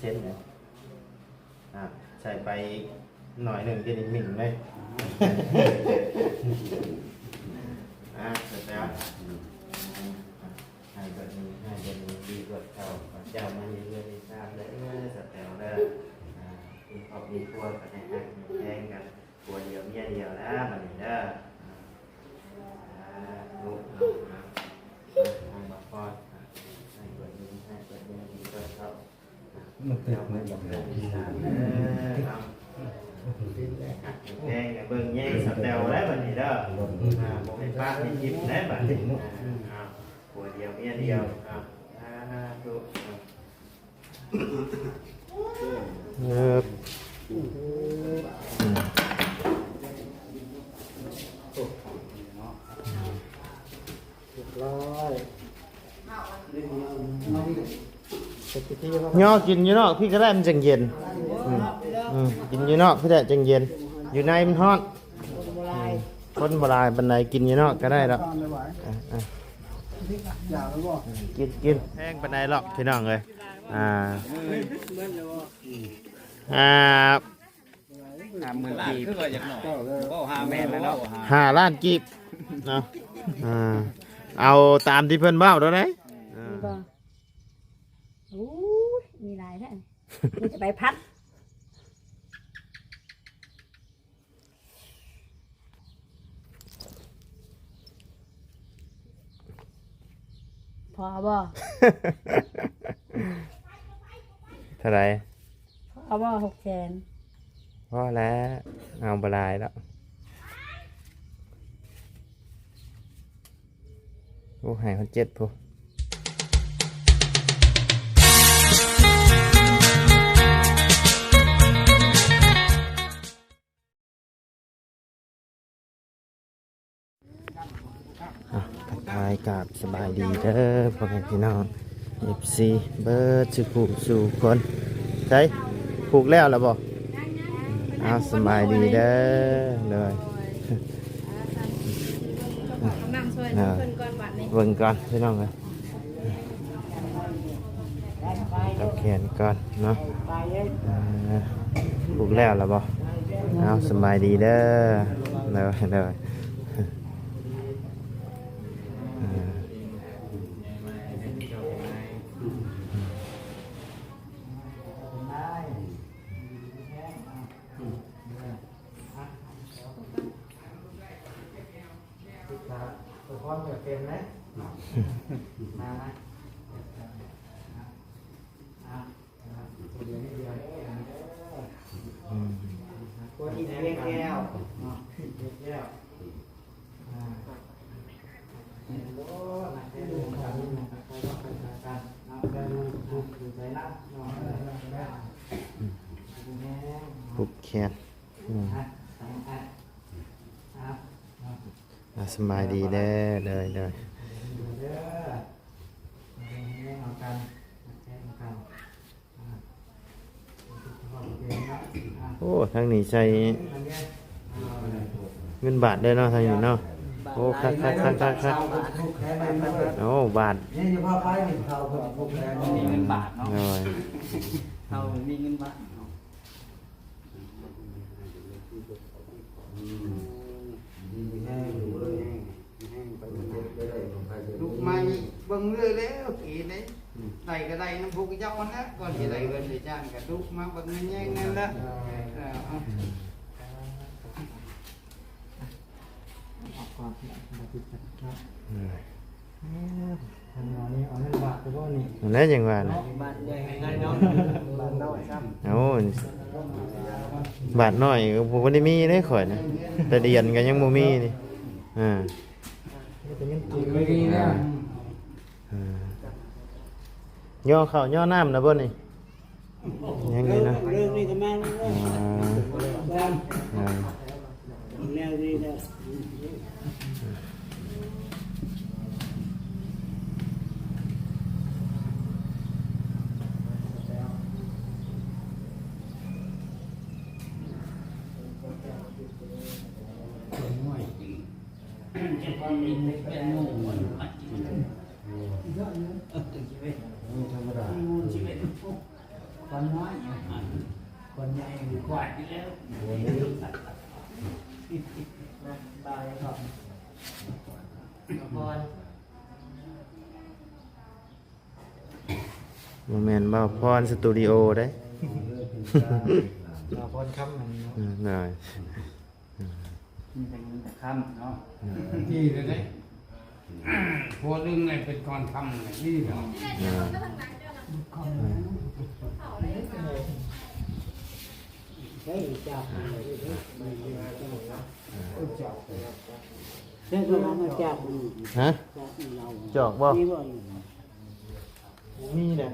เซนเนี่ยอะใส่ไปหน่อยหนึ่งจะได้หมิ่งเลยอะเสร็จแล้วให้แบบนี้ให้แบบนี้ดีกว่าเก่าเจ้ามาเยอะๆในชาติเลยเสร็จแล้วเด้ออ่ามีครอบมีครัวกันให้ฮักมีแย่งกันครัวเดียวเมียเดียวนะมันนี่เด้ออ่าลูกลูกนะให้มาพอดอะให้แบบนี้ให้แบบนี้ดีกว่าเก่า มันตึเจ้ากมามันเยแบบอะๆในชาติเด้อครับแดงกับเบิ่งแย่งสแตลแล้วบัดนี้เด้ออ่าบ่ให้ป้าให้หยิบแล้วบัดนี้อ่าผัวเดียวเมียเดียวอ่าอ่ ย่อกินอยู่นอกพี่ก็ได้มันจังเย็นอืมอืมกินอยู่นอกพี่ได้จังเย็น อยู่ในมันฮ้อนคนโบราณบันไดกินอยู่นอกก็ได้แล้วกินกินแพงบันไดหรอกพี่น้องเลยอ่าอ่าห้าหมื่นกีบห้าล้านกีบเนาะอ่าเอาตามที่เพิ่อนเบ้าเท่าไหร่อ่ามีบ่โอ้ยมีหลายแท้ มีจะไปพัด พอบ่เท่าไหร่พอบ่หกแสนพอแล้ว เอาบหลายแล้วโอ้ใหายคนเจ็ดพูอ่ะทักทายกับสบายดีเด้อพ่อแม่พี่น้อง FC เบิร์ดสุขสู่คนใช่ผูกแล้วแล้วบ่เอาสบายดีเด้อเลยนั่งช่วยเพิ่นก่อนบัดนี้เบิ่งก่อนพี่น้องเลยจับแขนก่อนเนาะผูกแล้วแล้วบ่เอาสบายดีเด้อเลยเลยอ่า ตัวพร้อมกับเกมไหมมาไหมอะตัวเดียวนี่เดียว อืม ตัวที่เล็กแก้วเนาะเล็กแก้วอ่าโอ้หนักแน่นอนครับนี่นะครับไปต้องไปทางการเอาไปมาดูดูใจนะเนาะได้ได้ได้ดูแน่ ผูกแขนอืมอะสองอะอะอะอะสบายดีเด้อเลยเลยดูเด้อเอากันเอากันอะเอาเกมนะอะโอ้ทางนี้ใช้อันเนี้ยเอาเลยเงินบาทได้อเนาะทางนี้เนาะโอ้คักคักคักคักคักทุกแพ้ไปไปไปโอ้บาทนี่จะพาไปหนึ่งเท่าเพื่อทุกแพ้มีเงินบาทเนาะเลยเรามีเงินบาท เนาะลูกไม้เบิ่งเรื่อยแล้วกี่ได้ได้ก็ได้น้ำพุกเจ้ามันนะก่อนที่ได้เนี่แย่งนั่นละเออเอาความบาดเจ็บครับทำงานนี้เอาเงินบาทไปบ่นี่นั่นแหละยังว่านะนะบาทน้อยครับโอ้บาทน้อยก็บ่ได้มีได้ข่อยนะแต่เดียนก็ยังบ่มีนี่อ่าเป็นเงินจริงไม่อ่าย่อข้าย่อน้ำนะบ่นี่ยังนี่นะเรื่องนี้ก็มา อ่าอ่า แนวนี้นะ ธ รรมดาไปคนน้อยคนใหญ่กว่าที่แล้วบายครับพรโมเมนต์บ่าวพรสตูดิโอได้เราพรคำมันอืมได้มันเป็นแต่คำเนาะนี่เลย ได้พอดึงไงเป็นก่อนคำเลยนี่เนาะอ่าเฮ้ยจับเรื่องนั้นมาจับฮะเราจอกบ่นี่บ่มีนะ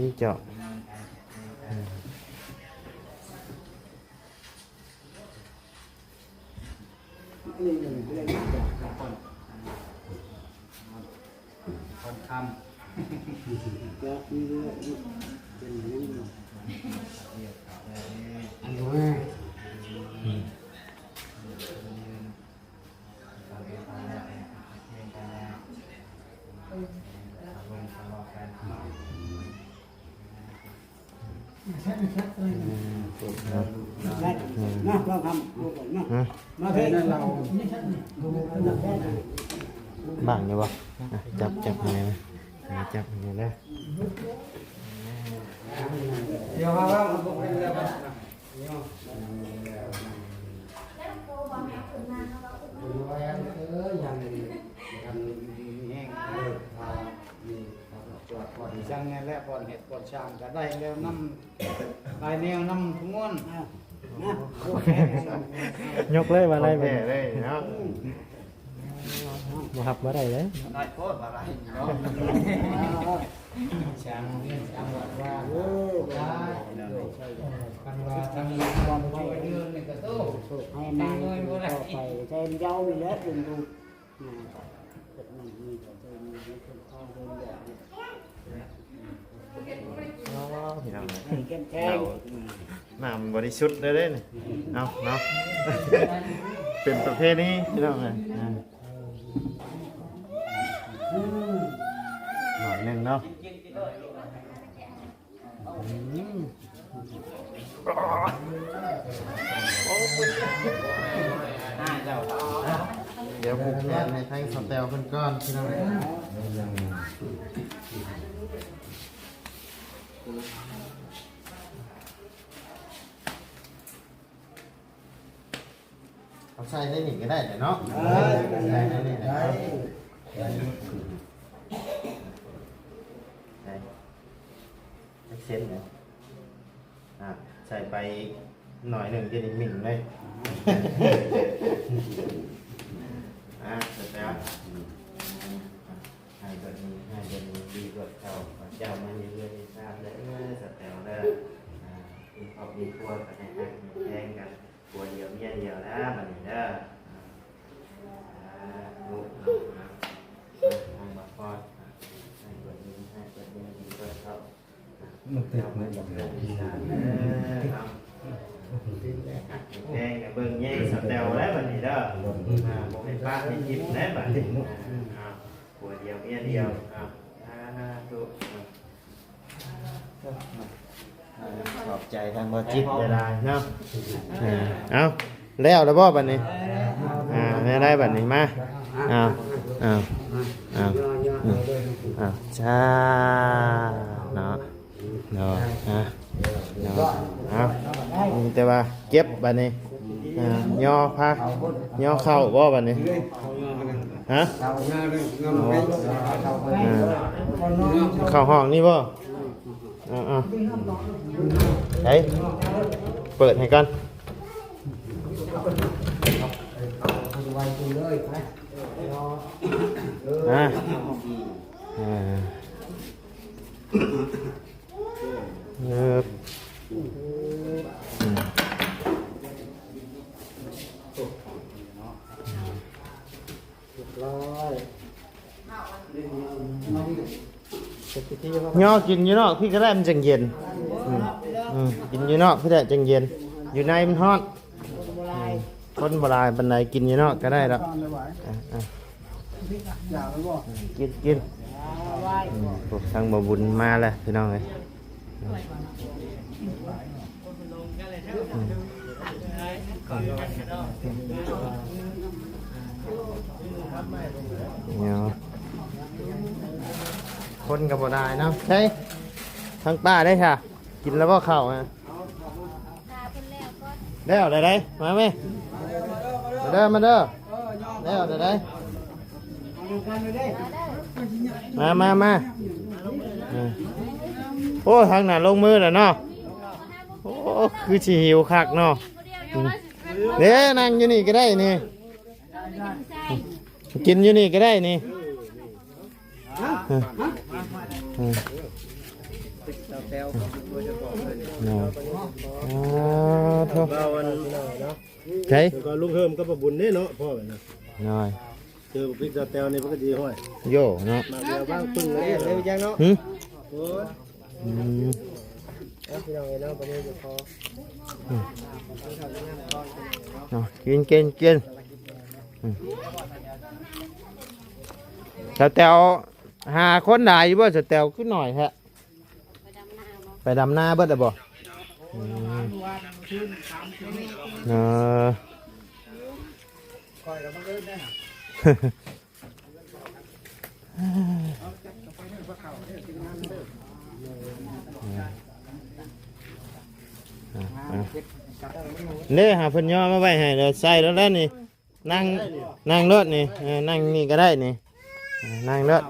นี่เจาะ นี่เรื่องเรื่องจับกับคนคนคจับนี่เรื่องเป็นเรื่องอัน ครับ มาฟังคำพูดก่อนมา ฮะ มาเพ่นั่นเรา บ้างอยู่บ่อะจับจับยังไงนะอ่าจับยังไงนะำเดี๋ยวว่าว่ามันก็เป็นแล้วกันเนี่ยดูไว้อันเออยังดียังดีแห้งเออพาดีตรวจก่อนจังไงแล้วก่อนเห็ดก่อน ชามก็ได้แล้วน้ำลายแนวน้ำทุ่งนยกเลยมาเลยแม่เลยเนาะมาหับมาได้เลยได้โคตรอะไรเนาะช่างเรียนช่างวัดว่าโอ้ได้กันว่าทางความช่วยเดือนนี่ก็โตให้นางต่อไปเส้นเย้ามีเล็ดดึงดูเกิดมันมีแต่เส้นมีคนข้าวเส้นแบบพี่น้องเข้มแข็งน้ำบริสุทธิ์เลยเด้นี่เอาเนาะ เป็นประเภทนี้พี่น้องเลยอ่าหน่อยหนึ่งเนาะเดี๋ยวผูกแขนให้ทั้งสเตลเพิ่นก้อนพี่น้องเอา ใส่ได้หนิก็ได้แต่เนาะได้ได้ได้ได้ได้เส้นเนี่ยอะใส่ไปหน่อยหนึ่งจะได้หมิ่งเลย อะเสร็จแล้วให้แบบนี้ให้แบบนี้ดีกว่าเก่าเจ้ามันยังเรื่อยๆทราบเลยเออสแตลเด้ออ่ามีครอบมีครัวกันให้ฮักมีแย่งกันครัวเดียวเมียเดียวนะมันนี่เด้ออ่าลูกน้องนะให้มาพอดอะให้แบบนี้ให้แบบนี้ดีกว่าเก่ามันเติมมันยังเรื่อยๆทราบเด้อเอาแย่งกันเบิ่งแย่งสแตลแล้วมันนี่เด้อ อ่าผมเป็นป้าในคลิ ปนะบัดนี้อ่าผัวเดียวเมียเดียวอ่าอ่าดูขอบใจทางบอจิตเวลาเนาะอ่าเอาแล้วแล้วบ่บัดนี้อ่าไม่ได้บัดนี้มาเอาเอาเอาอืมเอาจ้าเนาะเนาะอะเนาะเอามีแต่ว่าเก็บบัดนี้อ่าย่อพักย่อเข้าบ่บัดนี้ ฮะอ่าเข้าห้องนี่บ่อ่าอ่าไหนเปิดให้กันอ่าอ่าเนิบอืม ร้อย ย่อกินอยู่นอกพี่ก็ได้มันจังเย็นอืมอืมกินอยู่นอกพี่ได้จังเย็น อยู่ในมันฮ้อนคนบราณบันไดกินอยู่นอกก็ได้แล้วอะกินกินพวกทางบ่บุญมาแล้วพี่น้องเอ้ยเดี๋ย คนกับบ่ได้เนาะใช่ทางป้าได้ค่ะ กินแล้วก็เข้าวฮะตาเพิ่นแล้วก็แล้วได้ได้มาไหมมาเด้อมาเด้อแล้วได้ได้มามามาเออโอ้ทางนั้นลงมือแล้วเนาะโอ้คือสิหิวคักเนาะอืมเด้นั่งอยู่นี่ก็ได้นี่กินอยู่นี่ก็ได้นี่ เออเออแต้วก็บ่จะบอกเลยเนาะอ๋อโทษเราวันใช่แล้วก็ลุงเฮิมก็ประบุญนี่เนาะพ่อแบบนั้นหน่อยเจอพริกตาแตวนี่มันก็ดีห้อยโย่เนาะมาเดียวบ้างปึ้งเลยเร็วจังเนาะหึโอ้ยพี่น้องเนาะวันนี้จะขอเอากินกินกินอืมสแตว หาคนได้อยู่บ่สแตวขึ้นหน่อยฮะ ไปดำนาบ่ไปดำนาเบิดอะบ่อืมเออคอยกับมันเอิ้นได้หาเน่หาเพิ่นย่อมาไว้ให้เดี๋ยวใส่แล้วแล้วนี่ นั่งนั่งรถนี่เออนั่งนี่ก็ได้นี่เออ นั่งรถ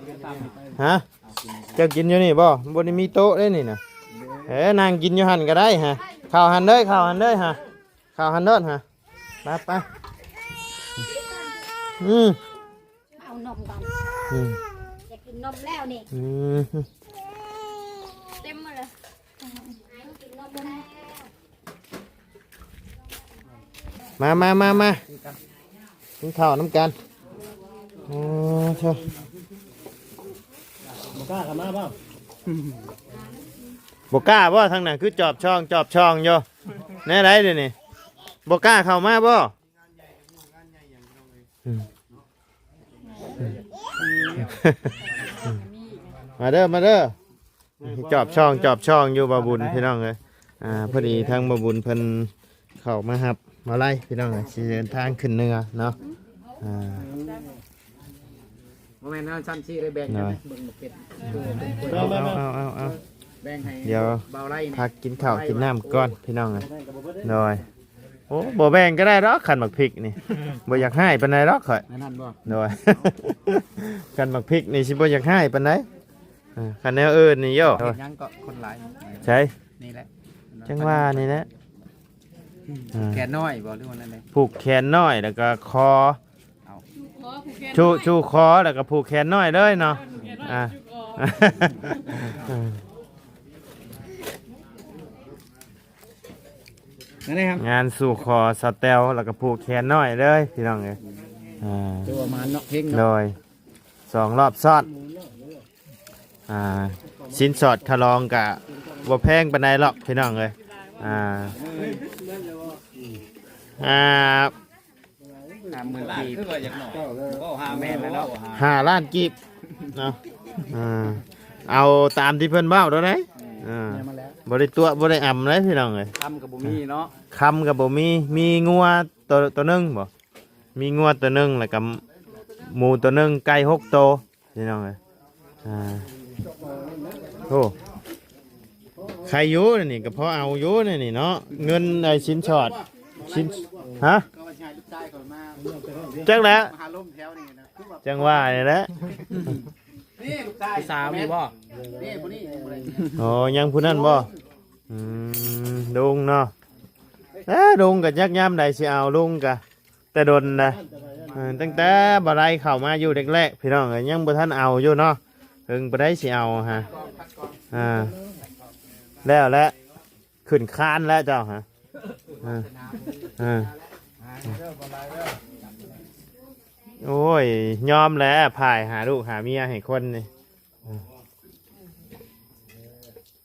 ฮะเจะกินอยู่นี่บ่บ่ได้มีโต๊ะได้นี่นะเอ้นั่งกินอยู่หันก็ได้ฮะข้าวหันเด้อข้าวหันเด้อฮะข้าวหันเด้อฮะไปไปอืมเอานมก่อนอืมอยากกินนมแล้วนี่อืมเต็มหมดเลยกินนมแล้วมามามามากินข้าวน้ำกัน อ๋อเช่าบ่กล้าเข้ามาเปล่าบกล้าบ่ทางนั้นคือจอบช่องจอบช่องโยแน่ไรเดี๋ยวนี้บกล้าเข้ามาบ่อืมมาเด้อมาเด้อจอบช่องจอบช่องอยู่บาบุญพี่น้องเลยอ่าพอดีทางบาบุญเพิ่นเข้ามาหับมาไล่พี่น้องเลยสิเดินทางขึ้นเหนือเนาะอ่าบ่ แม่นเฮาชั้นชี้ได้แบ่งกันนะเบิ่งบ่เป็ดเอาเอาเอาเอาเอา แบ่งให้เดี๋ยว เบาไล่นี่พักกินข้าวกินน้ำก่อนพี่น้องเลยหน่อยโอ้บ่แบ่งก็ได้หรอกขันหมักพริกนี่บ่อยากให้ปานใดหรอกข่อยนั่นบ่หน่อยขันหมักพริกนี่สิบ่อยากให้ปานใดอ่าขันแนวอื่นนี่โย่เฮ็ดหยังก็คนหลายใช่นี่แหละจังว่านี่นะอ่า แขนน้อยบ่หรือว่านั่นเลยผูกแขนน้อยแล้วก็คอ เอาชูชูคอแล้วก็ผูกแขนน้อยเลยเนาะอ่านั่นเลยครับงานสู่คอสเตลแล้วก็ผูกแขนน้อยเลยพี่น้องเอ้ยอ่า ตัวประมาณเนาะเพ่งโดเนาะยสองรอบซ้อนอ่าสินสอดทะลองกะบ่แพงปานใดหรอกพี่น้องเลยอ่าอ่า ห้าหมื่นกีบก็หาแม่นแล้วเนาะ ห้าล้านกีบเนาะอ่าเอาตามที่เพิ่นเบ้าเท่าไหร่อ่าแม่มาแล้วบ่ได้ตัวบ่ได้อ่ำเลยพี่น้องเลยทำกับบ่มีเนาะคำกับบ่มีมีงัวตัวตัวหนึงบ่มีงัวตัวหนึงแล้วก็หมูตัวหนึงไก่หกตัวพี่น้องเลยอ่าโอ้ใครอยู่นี่ก็พอเอาอยู่นี่นี่เนาะเงินไอ้ชิ้นช็อตชิ้นฮะก็ว่า ชายลูกชายก่อนมาจังแล้วมาหาลมแถวนี่นะคือแบบจังว่านี่แหละนี่ลูกชายสาวมีบ่นี่ผู้นี้บ่ได้โอ้ยังผู้นั้นบ่อืมลุงเนาะเอ้ลุงกับยักย้ำใดสิเอาลุงกะแต่ดนนะเออตั้งแต่บ่ได้เข้ามาอยู่เด็กแรกพี่น้องก็ยังบ่ทันเอาอยู่เนาะเพิ่งบ่ได้สิเอาฮะอ่าแล้วแหละขึ้นคานแล้วเจ้าฮะอ่าอ่า โอ้ย ยอมแล้วพายหาลูกหาเมียให้คนนี่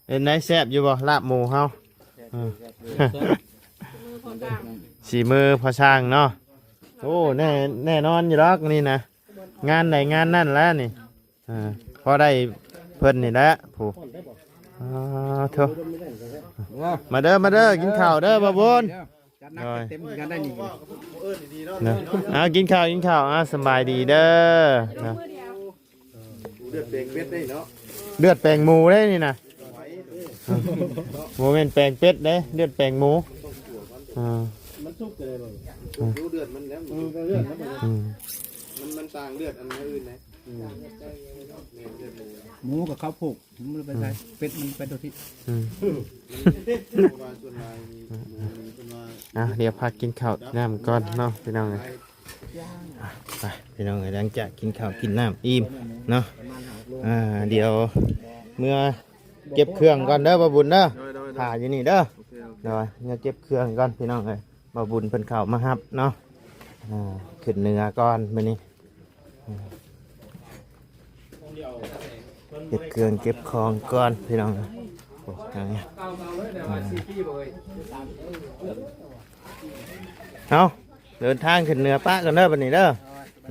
เอ็นได้แซบอยู่บ่ลาบหมูเฮาสีมือพอช่างเนาะโอ้แน่แน่นอนอยู่รอกนี่นะงานไหนงานนั่นแล้วนี่พอได้เพิ่นนี่แหละผู้อ๋อโถมาเด้อมาเด้อกินข้าวเด้อบ่บุญ จัดหนักจัดเต็มกันได้นี่นะเอากินข้าวกินข้าวอะสบายดีเด้อนะเดือดเบงเป็ดได้เนาะเลือดแปลงหมูได้นี่นะหมูเป็นแปลงเป็ดเด้เลือดแปลงหมูอ่ามันสุกเลยเลยดูเดือดมันแล้วเลือดมันอืมมันมันต่างเลือดอันอื่นนะเนี่ยเลือด หมูหมูกับข้าวโพกมันไปใส่เป็ดมันไปตัวที่อืมเพราะว่าส่วนนายมีหมูมีส่วนนายอะเดี๋ยวพักกินข้าวน้ำก่อนเนาะพี่น้องเลยอะไปพี่น้องเลยหลังจากกินข้าวกินน้ำอิ่มเนาะอ่าเดี๋ยวเมื่อเก็บเครื่องก่อนเด้อบ่บุญเด้อถ่ายอยู่นี่เด้อเดี๋ยวเมื่อเก็บเครื่องก่อนพี่น้องเลยบ่บุญเพิ่นเข้ามาฮับเนาะอ่าขึ้นเหนือก่อนมื้อนี้อ่า เก็บเครื่องเก็บของก่อนพี่น้องเอ้ยโอ้ยางเงี้ยเอาเดินทางขึ้นเหนือป้ากันเด้อบันนี้เด้อ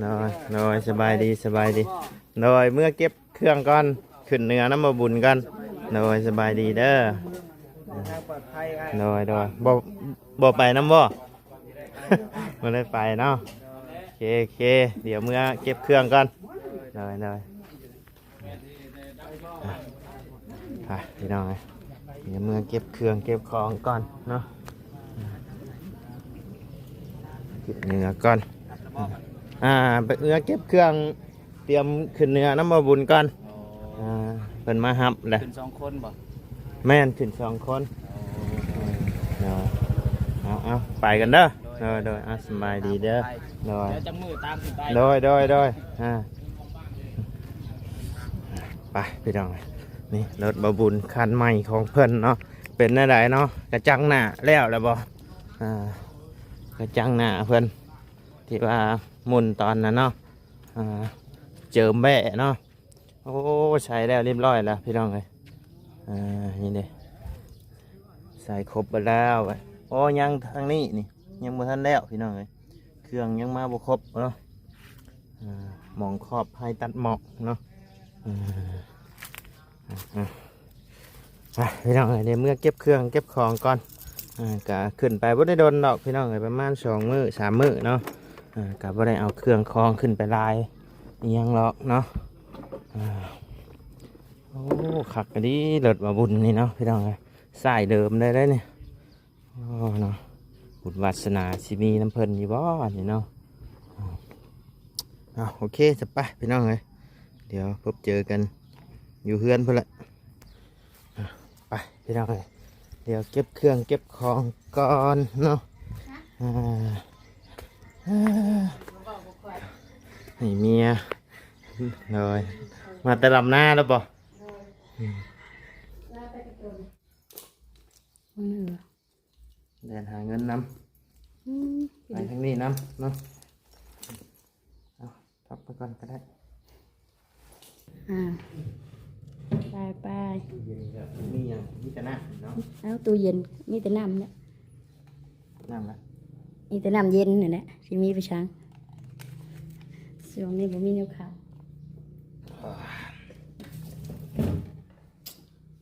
น้อยน้อยสบายดีสบายดีน้อยเมื่อเก็บเครื่องก่อนขึ้นเหนือน้ำมาบุญกันน้อยสบายดีเด้อน้อยน้อยบ่บ่ไปน้ำบ่มาได้ไปเนาะโอเคโอเคเดี๋ยวเมื่อเก็บเครื่องก่อนน้อยน้อยอะ ไปพี่น้องเอ้ยเดี๋ยวเมื่อเก็บเครื่องเก็บของก่อนเนาะเก็บเนื้อก่อนอ่าไปเอื้อเก็บเครื่องเตรียมขึ้นเนื้อน้ำมาบุญก่อนอ่าเพิ่นมาฮับแหละเป็นสองคนบ่แม่นขึ้นสองคนเนาะเอาเอาไปกันเด้อโดยโดยอะสบายดีเด้อโดยแล้วจังมือตามขึ้นไปโดยโดยโดยอ่าไปพี่น้อง นี่รถบาบุญคันใหม่ของเพิ่อนเนาะเป็นอะไรเนาะกระจังหน้าแล้วแล้วบ่อ่ากระจังหน้าเพิ่อนที่ว่ามุนตอนนั้นเนาะเจิมแบะเนาะโอ้ใช้แล้วเรียบร้อยแล้วพี่น้องเลยอ่านี่เด้ใส่ครบไปแล้วไปโอ้ยังทางนี้นี่ยังบ่ทันแล้วพี่น้องเลยเครื่องยังมาบ่ครบเนาะอ่าหมองครอบให้ตัดหมอกเนาะ อะพี่น้องเอ้ยเดี๋ยวเมื่อเก็บเครื่องเก็บของก่อนอ่าก็ขึ้นไปบ่ได้โดนดอกพี่น้องเอ้ยประมาณสองมือสามมือเนาะอ่าก็บ่ได้เอาเครื่องคลองขึ้นไปลายอิหยังหรอกเนาะอ่าโอ้ขักกะดีเลิศว่าบุญนี่เนาะพี่น้องเอ้ยสายเดิมได้เลยเนี่ยโอ้เนาะบุญวาสนาสิมีน้ำเพิ่นอยู่บ่นี่เนาะอ่าอ่าโอเคจะไปพี่น้องเอ้ยเดี๋ยวพบเจอกันอยู่เฮือนเพิ่นละอะไป พี่น้องเอ้ยเดี๋ยวเก็บเครื่องเก็บของก่อนเนาะอ่าอ่าให้เมียเลยมาแต่ลำหน้าแล้วป่มันเหลือเดินหาเงินนอืมำไปทางนี้นำเนาะเอาทับไปก่อนก็ได้อ่า ไปไปเย็นกับมีอย่างมีแต่น้ำเนาะเอาตู้เย็นมีแต่น้ำเนี่ยน้ำละมีแต่น้ำเย็นนี่นแหละที่มีไปช้างส่วนนี้ผมมีแนวขาว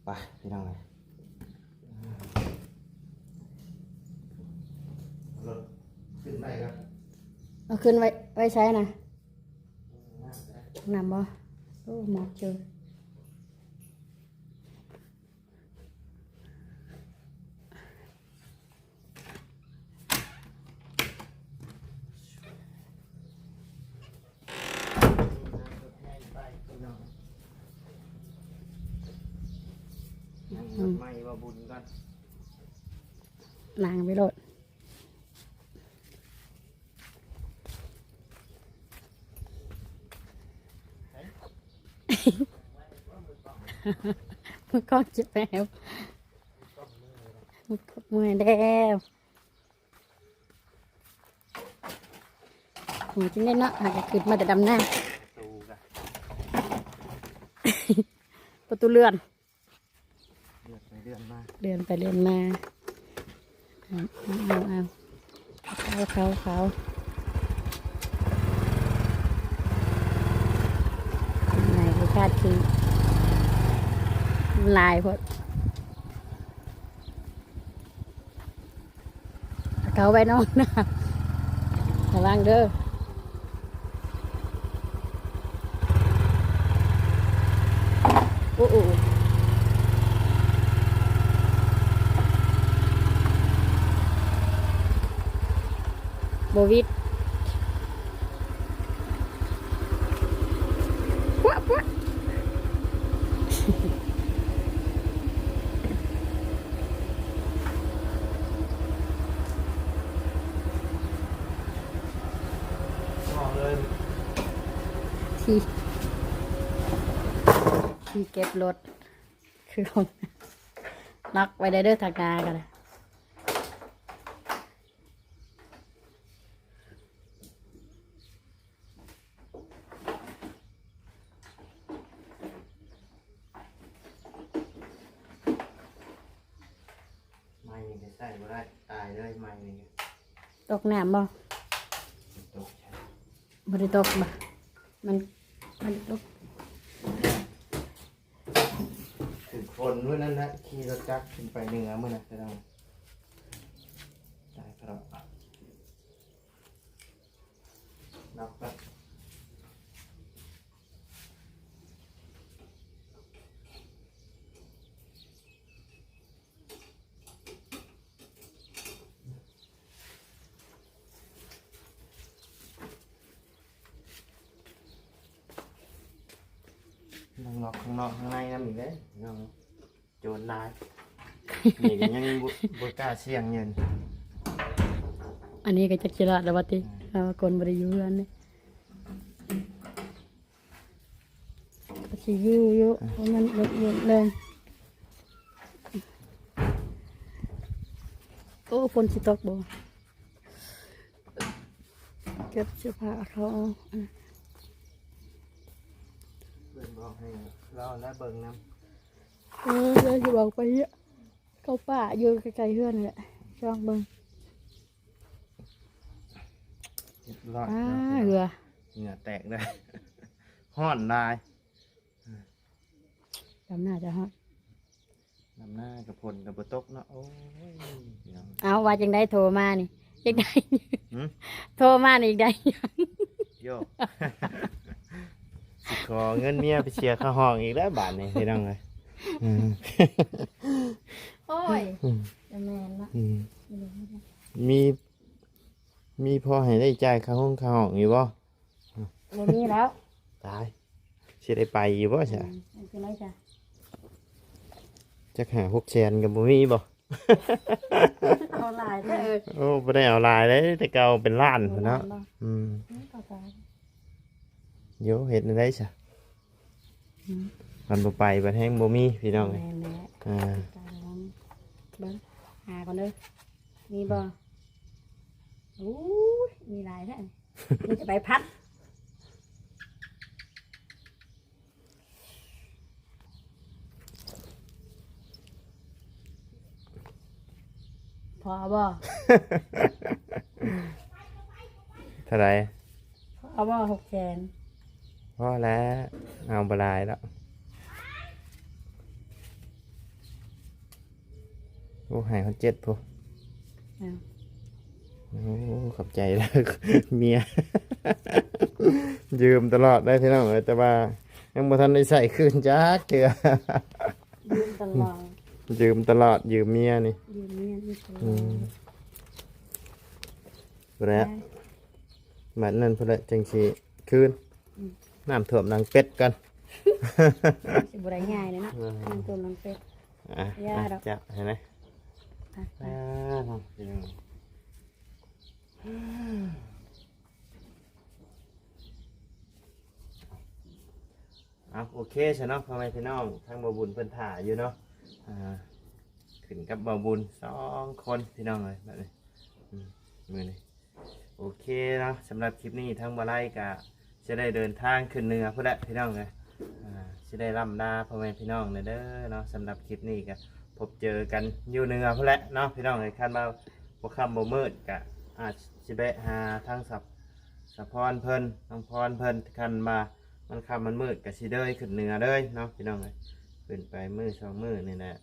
ไปพี่น้องเลยรถขึ้นได้ครับเอาขึ้นไว้ไว้ใช้นะน้ำบ่โอ้หมอกเจอ ไม่ว่าบุญกันนางไปโลดมันก็จะแปลวมันก็มือแล้วหัวจิ้งได้เนาะหากจะขึ้นมาแต่ดำหน้า ตูกัน ประตูเลื่อน เดือดไปเดือนมาเดินไปเดินมาเอาเอาเอาเขาเขาเขาาดคือลายพดเอาเขาไว้นอนนะระวังเด้อ โอ้โอ้โบวิดปั๊วปั๊ว บอกเลย ที่ ที่เก็บรถ คือของล็อกไว้ได้เด้อทางนากันเลยไม่ยังจะใส่บ่ได้ตายเลยไม่นี่ตกน้ำบ่ตกใช่บ่ได้ตกบ่มันมันตก ถึงคน เมื่อนั้นนะขี่รถจักรขึ้นไปเหนือเมื่อนั้นจะต้องตายครับนับกันน้องนอกข้างนอกข้างในน้ำอีกเลยน้อง โจรลายนี่ก็ยังบ่บ่กล้าเสี่ยงเงินอันนี้ก็จักจิระแล้วว่าติเอาคนบ่ได้อยู่เรือนนี่ก็สิอยู่อยู่เพราะมันรถเยอะเลยโอ้ฝนสิตกบ่เก็บเสื้อผ้าเขาเอาอันนั้นเพื่อนบอกให้เราและเบิ่งน้ เออเดี๋ยวจะบอกไปเนี่ยเขาป่าอยู่ไกลๆเพื่อนนี่แหละช่องเบิ่งำเจ็ดร้อยอ่าเนาะเรือเหงื่อแตกได้ห้อนลายจำหน้าจะฮอดน้ำหน้ากับผลกับบตกเนาะโอ้ยพี่น้อง เอาว่าจังได้โทรมานี่จังได้หืม โทรมานี่อีกได้โยกสิขอเงินเมียไปเชียร์ข้าวห้องอีกแล้วบาทนี่พี่น้องเลย อืมโอ้ยจะแมนละอืมมีมีพอให้ได้จ่ายค่าห้องค่าห้องอยู่บ่บ่มีแล้วตายสิได้ไปอยู่บ่ใช่มันคือไรจ้ะจักหาหกแสนกับบ่มีบ่เอาหลายเด้อเออโอ้บ่ได้เอาลายเลยแต่เก่าเป็นล้านพุ่นเนาะอืม เอาไปโยเฮ็ดได้ซะมั นบ่ไปบัดแฮงบ่มีพี่น้องแมเอ้ยนแหละอ่าตาระวังเบิ่งหาก่อนเด้อมีบ่โอ้ยมีหลายแท้นี่มีจะใบพัดพอบ่เท่าไหร่พอบ่หกแสนพอแล้วเอาบ่หลายแล้ว โอ้ใหายเขาเจ็ดพุ่นเอาโอ้ขอบใจแล้วเมีย ยืมตลอดได้พี่น้องเอ้ยแต่ว่ายังบ่ทันได้ใส่คืนจักเทื่อยืมตลอดยืมตลอดยืมเมียนี่ยืมเมียยืมตลออืดมแล้วบัดนั้นพุ่นละจังสิคืนน้ำท่วมนางเป็ดกันสิบ่ได้ง่ายเลยเนาะนั่งตัวมันเป็ดอะย่าอะดอกจับเห็นไหม อะไปอ่าน้องพี่น้องเอาโอเคใช่เนาะพ่อแม่พี่น้องทั้งบาบุญเพิ่นถ่าอยู่เนาะอ่าขึ้นกับบาบุญสองคนพี่น้องเลยแบบนี้อืมมือนี้โอเคเนาะสำหรับคลิปนี้ทั้งบาไลกะจะได้เดินทางขึ้นเหนือพุ่นละพี่น้องเลยอ่าจะได้ร่ำลาพ่อแม่พี่น้องเลยเด้อเนาะสำหรับคลิปนี้กะ พบเจอกันอยู่เหนือพุ่นละเนาะพี่น้องเลยคาดว่าบ่ค่ำบ่มืดกะอาจสิไปหาทางสับสะพรเพิ่นน้องพรเพิ่นคันมามันค่ำมันมืดก็สิเด้ยขึ้นเหนือเลยเนาะพี่น้องเอ้ยขึ้นไปมือสองมือนี่แหละ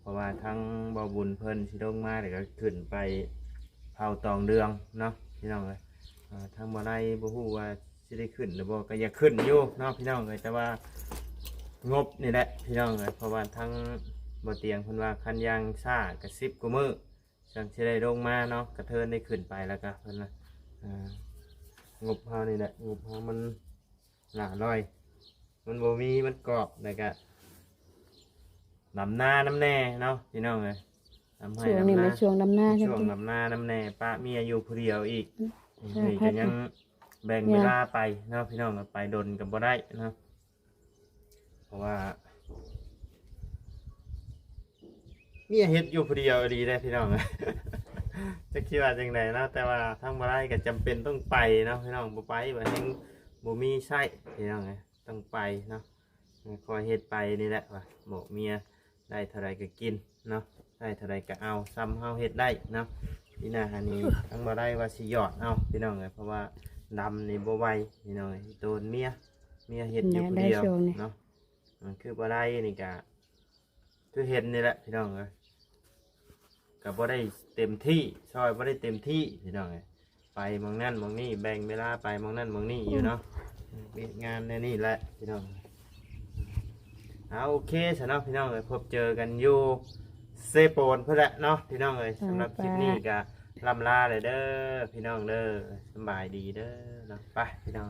เพราะว่าทั้งบ่บุญเพิ่นสิลงมาเดี๋ยวก็ขึ้นไปเผาตองเดืองเนาะพี่น้องเอ้ยอ่าทางบ่ได้บ่ฮู้ว่าสิได้ขึ้นหรือบ่ก็อยากขึ้นอยู่เนาะพี่น้องเอ้ยแต่ว่างบนี่แหละพี่น้องเอ้ยเพราะว่าทั้ง บ่เตียงเพิ่นว่าคันยางซ่ากระซิบกว่ามือจังสิได้ลงมาเนาะกระเทินได้ขึ้นไปแล้วก็เพิ่นว่าอ่างบเฮานี่แหละงบเฮามันหนาลอย มันบ่มีมันกรอบแล้วก็ลำหน้าน้ำแน่เนาะพี่น้องเลยทำให้ช่วงลำนี้หน้ามาช่วงดำหน้าใช่ช่วงไหม ลำหน้าน้ำแน่ป้าเมียอยู่ผู้เดียวอีกใช่นี่ครัก็บยังแบ่งเนี่เวยลาไปเนาะพี่น้องก็ไปดนกับบ่ได้เนาะเพราะว่าเมียเฮ็ดอยู่ผู้เดียวดีได้พี่น้อง จะคิดว่าจังไดเนาะแต่ว่าทั้งบ่ได้ก็จำเป็นต้องไปเนาะพี่น้องบ่ไปว่าแฮงบ่มีใช่พี่น้องไงต้องไปเนาะคอยเฮ็ดไปนี่แหละว่ะบอกเมียได้เท่าไรก็กินเนาะได้เท่าไรก็เอาซ้ำเฮาเฮ็ดได้เนาะพี่น้าอันนี้ทั้งบ่ได้ว่าสิหยอดเอาพี่น้องไงเพราะว่าดำนี่บ่ไหวพี่น้องโดนเมียเมียเฮ็ดอยู่คนเดียวเนาะมันคือบ่ได้นี่ก็คือเห็นนี่แหละพี่น้องเอ้ย ก็บ่ได้เต็มที่ซอยบ่ได้เต็มที่พี่น้องเอ้ยไปมองนั่นมองนี่แบ่งเวลาไปมองนั่นมองนี่อยู่เนาะมีงานในนี่แหละพี่น้องเอาโอเคสำหรับพี่น้องเลยพบเจอกันอยู่เซโปนเพื่อแหละเนาะพี่น้องเลยสำหรับคลิปนี้ก็ลำลาเลยเด้อพี่น้องเด้อสบายดีเด้อเนาะไปพี่น้อง